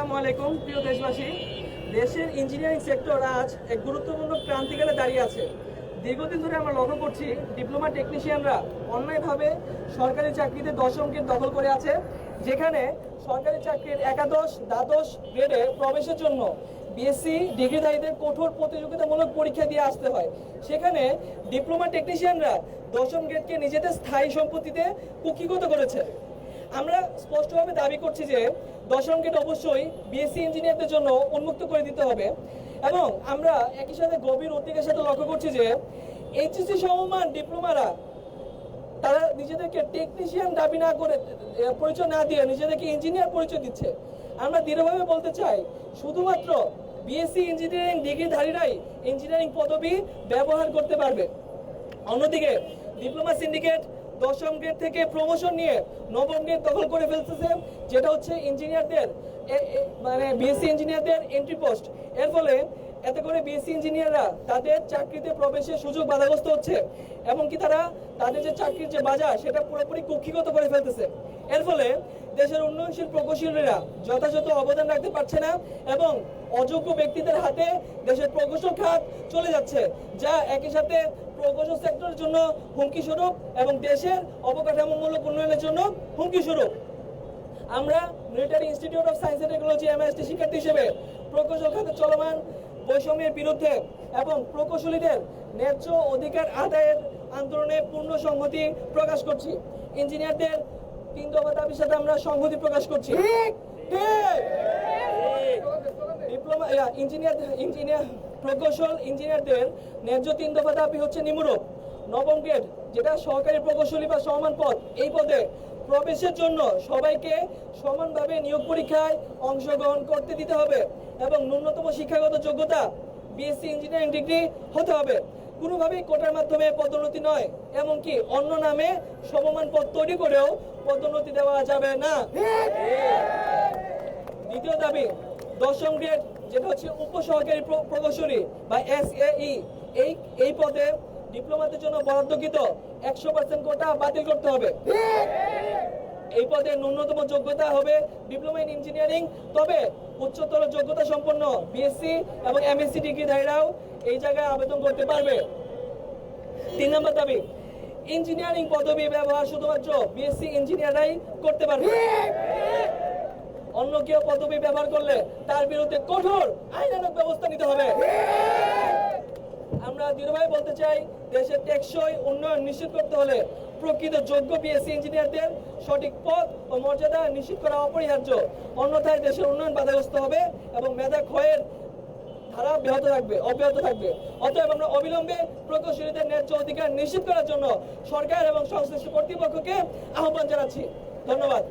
আলাইকুম, প্রিয় দেশবাসী। দেশের ইঞ্জিনিয়ারিং সেক্টর আজ এক গুরুত্বপূর্ণ ক্রান্তিকালে দাঁড়িয়ে আছে। দীর্ঘদিন ধরে আমরা লক্ষ্য করছি ডিপ্লোমা টেকনিশিয়ানরা অন্যায়ভাবে সরকারি চাকরিতে দশমকে দখল করে আছে, যেখানে সরকারি চাকরির একাদশ, দ্বাদশ গ্রেডে প্রবেশের জন্য বিএসসি ডিগ্রিধারীদের কঠোর প্রতিযোগিতামূলক পরীক্ষা দিয়ে আসতে হয়। সেখানে ডিপ্লোমা টেকনিশিয়ানরা দশম গ্রেডকে নিজেদের স্থায়ী সম্পত্তিতে কুক্ষিগত করেছে। আমরা স্পষ্টভাবে দাবি করছি যে দশম গ্রেড অবশ্যই বিএসসি ইঞ্জিনিয়ারদের জন্য উন্মুক্ত করে দিতে হবে এবং আমরা একই সাথে গভীর উদ্বেগের সাথে লক্ষ্য করছি যে এইচএসসি সমমান ডিপ্লোমারা তারা নিজেদেরকে টেকনিশিয়ান দাবি না করে পরিচয় না দিয়ে নিজেদেরকে ইঞ্জিনিয়ার পরিচয় দিচ্ছে। আমরা দৃঢ়ভাবে বলতে চাই, শুধুমাত্র বিএসসি ইঞ্জিনিয়ারিং ডিগ্রিধারীরাই ইঞ্জিনিয়ারিং পদবি ব্যবহার করতে পারবে। অন্যদিকে ডিপ্লোমা সিন্ডিকেট দশম গ্রেড থেকে প্রমোশন নিয়ে নবম গ্রেড দখল করে ফেলতেছে, যেটা হচ্ছে ইঞ্জিনিয়ারদের মানে বিএসসি ইঞ্জিনিয়ারদের এন্ট্রি পোস্ট এর ফলে এতে করে বিএসসি ইঞ্জিনিয়াররা তাদের চাকরিতে প্রবেশের সুযোগ বাধাগ্রস্ত হচ্ছে, এবং কি তারা তাদের যে চাকরির যে বাজার, সেটা পুরোপুরি কুক্ষিগত করে ফেলতেছে। এর ফলে দেশের উন্নয়নশীল প্রকৌশলীরা যথাযথ অবদান রাখতে পারছে না, এবং অযোগ্য ব্যক্তিদের হাতে দেশের প্রকৌশল খাত চলে যাচ্ছে, যা একই সাথে প্রকৌশল সেক্টরের জন্য হুমকি স্বরূপ এবং দেশের অবকাঠামোমূলক উন্নয়নের জন্য হুমকি স্বরূপ। আমরা Military Institute of Science and Technology MST শিক্ষার্থী হিসেবে প্রকৌশল খাতে চলমান বৈষম্যের বিরুদ্ধে এবং প্রকৌশলীদের ন্যায্য অধিকার আদায়ের আন্দোলনে পূর্ণ সংহতি প্রকাশ করছি। ইঞ্জিনিয়ারদের তিন দফা দাবির সাথে আমরা সংহতি প্রকাশ করছি। ঠিক ডিপ্লোমা ইঞ্জিনিয়ার ইঞ্জিনিয়ার প্রকৌশল ইঞ্জিনিয়ারদের ন্যায্য তিন দফা দাবি হচ্ছে নবম গ্রেড যেটা সহকারী প্রকৌশলী বা সমান পদ এই পদে প্রবেশের জন্য সবাইকে সমানভাবে নিয়োগ পরীক্ষায় অংশগ্রহণ করতে দিতে হবে এবং ন্যূনতম শিক্ষাগত যোগ্যতা বিএসসি ইঞ্জিনিয়ারিং ডিগ্রি হতে হবে। কোনোভাবেই কোটার মাধ্যমে পদোন্নতি নয় এমনকি অন্য নামে সমমান পদ তৈরি করেও পদোন্নতি দেওয়া যাবে না। দ্বিতীয় দাবি দশম গ্রেড, যেটা হচ্ছে উপসহকারী প্র- প্রকৌশলী বা এস এই এই পদে ডিপ্লোমাদের জন্য বরাদ্দকৃত একশো পার্সেন্ট কোটা বাতিল করতে হবে। এই পদে ন্যূনতম যোগ্যতা হবে ডিপ্লোমা ইন ইঞ্জিনিয়ারিং, তবে উচ্চতর যোগ্যতা সম্পন্ন বিএসসি এবং এমএসসি ডিগ্রিধারীরাও এই জায়গায় আবেদন করতে পারবে। তিন নম্বর দাবি, ইঞ্জিনিয়ারিং পদবি ব্যবহার শুধুমাত্র বিএসসি ইঞ্জিনিয়াররাই করতে পারবে। অন্য কেউ পদবি ব্যবহার করলে তার বিরুদ্ধে কঠোর আইনানুক ব্যবস্থা নিতে হবে। আমরা দৃঢ়ভাবে বলতে চাই দেশের টেকসই উন্নয়ন নিশ্চিত করতে হলে প্রকৃত যোগ্য বিএসসি ইঞ্জিনিয়ারদের সঠিক পদ ও মর্যাদা নিশ্চিত করা অপরিহার্য। অন্যথায় দেশের উন্নয়ন বাধাগ্রস্ত হবে এবং মেধা ক্ষয়ের ধারা অব্যাহত থাকবে অব্যাহত থাকবে। অতএব আমরা অবিলম্বে প্রকৌশলীদের ন্যায্য অধিকার নিশ্চিত করার জন্য সরকার এবং সংশ্লিষ্ট কর্তৃপক্ষকে আহ্বান জানাচ্ছি। ধন্যবাদ।